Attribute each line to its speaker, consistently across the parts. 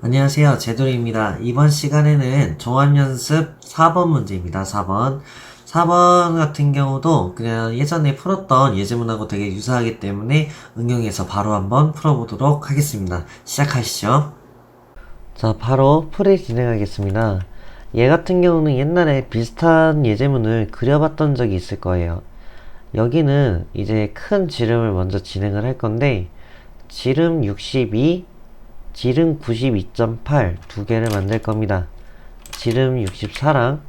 Speaker 1: 안녕하세요. 제돌입니다. 이번 시간에는 종합연습 4번 문제입니다. 4번. 4번 같은 경우도 그냥 예전에 풀었던 예제문하고 되게 유사하기 때문에 응용해서 바로 한번 풀어보도록 하겠습니다. 시작하시죠. 자, 바로 풀이 진행하겠습니다. 얘 같은 경우는 옛날에 비슷한 예제문을 그려봤던 적이 있을 거예요. 여기는 이제 큰 지름을 먼저 진행을 할 건데, 지름 62, 지름 92.8 두 개를 만들 겁니다. 지름 64랑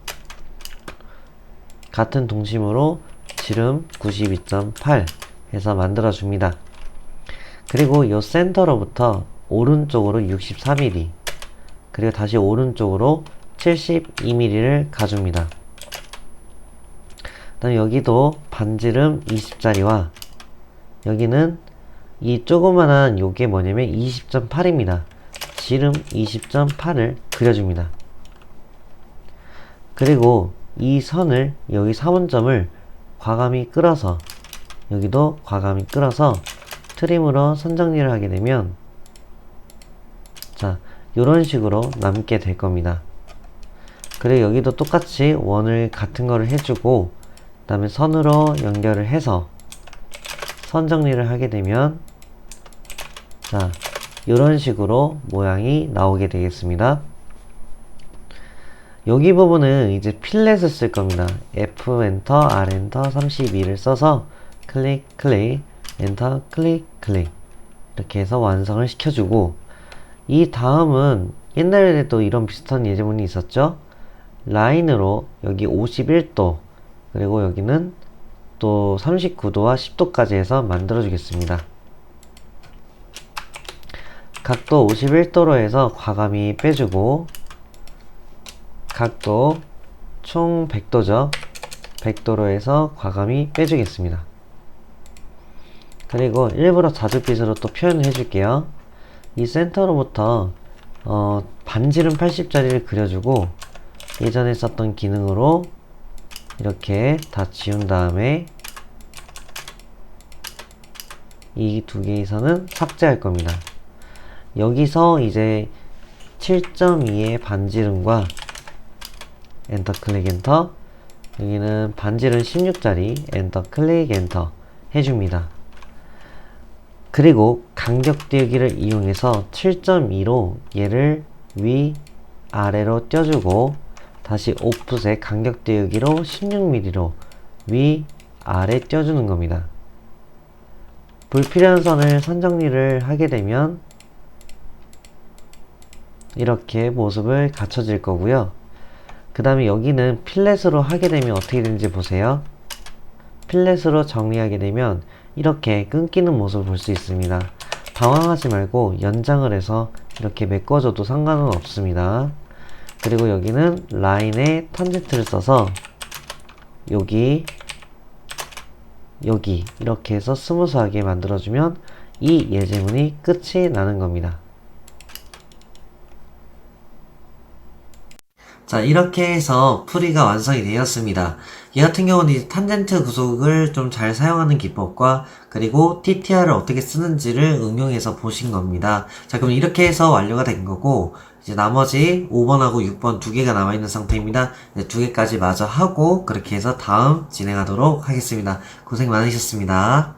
Speaker 1: 같은 동심으로 지름 92.8 해서 만들어 줍니다. 그리고 이 센터로부터 오른쪽으로 63mm 그리고 다시 오른쪽으로 72mm를 가줍니다. 그다음 여기도 반지름 20짜리와 여기는 이 조그만한 요게 뭐냐면 20.8입니다. 지름 20.8을 그려줍니다. 그리고 이 선을 여기 3원점을 과감히 끌어서 여기도 과감히 끌어서 트림으로 선 정리를 하게 되면 자 이런 식으로 남게 될 겁니다. 그리고 여기도 똑같이 원을 같은 거를 해주고 그 다음에 선으로 연결을 해서 선 정리를 하게 되면 자 이런 식으로 모양이 나오게 되겠습니다. 여기 부분은 이제 필렛을 쓸 겁니다. F 엔터, R 엔터 32를 써서 클릭, 클릭, 엔터, 클릭, 클릭 이렇게 해서 완성을 시켜주고 이 다음은 옛날에도 이런 비슷한 예제문이 있었죠. 라인으로 여기 51도 그리고 여기는 또 39도와 10도까지 해서 만들어 주겠습니다. 각도 51도로 해서 과감히 빼주고 각도 총 100도죠. 100도로 해서 과감히 빼주겠습니다. 그리고 일부러 자줏빛으로 또 표현을 해줄게요. 이 센터로부터 어, 반지름 80짜리를 그려주고 예전에 썼던 기능으로 이렇게 다 지운 다음에 이두 선은 삭제할 겁니다. 여기서 이제 7.2의 반지름과 엔터 클릭 엔터 여기는 반지름 16짜리 엔터 클릭 엔터 해줍니다. 그리고 간격 띄우기를 이용해서 7.2로 얘를 위 아래로 띄워주고 다시 오프셋 간격 띄우기로 16mm로 위 아래 띄워주는 겁니다. 불필요한 선을 선 정리를 하게 되면 이렇게 모습을 갖춰질 거고요. 그 다음에 여기는 필렛으로 하게 되면 어떻게 되는지 보세요. 필렛으로 정리하게 되면 이렇게 끊기는 모습을 볼 수 있습니다. 당황하지 말고 연장을 해서 이렇게 메꿔줘도 상관은 없습니다. 그리고 여기는 라인에 탄젠트를 써서 여기 여기 이렇게 해서 스무스하게 만들어주면 이 예제문이 끝이 나는 겁니다. 자, 이렇게 해서 풀이가 완성이 되었습니다. 얘 같은 경우는 이제 탄젠트 구속을 좀 잘 사용하는 기법과 그리고 TTR을 어떻게 쓰는지를 응용해서 보신 겁니다. 자, 그럼 이렇게 해서 완료가 된 거고, 이제 나머지 5번하고 6번 두 개가 남아있는 상태입니다. 네, 두 개까지 마저 하고, 그렇게 해서 다음 진행하도록 하겠습니다. 고생 많으셨습니다.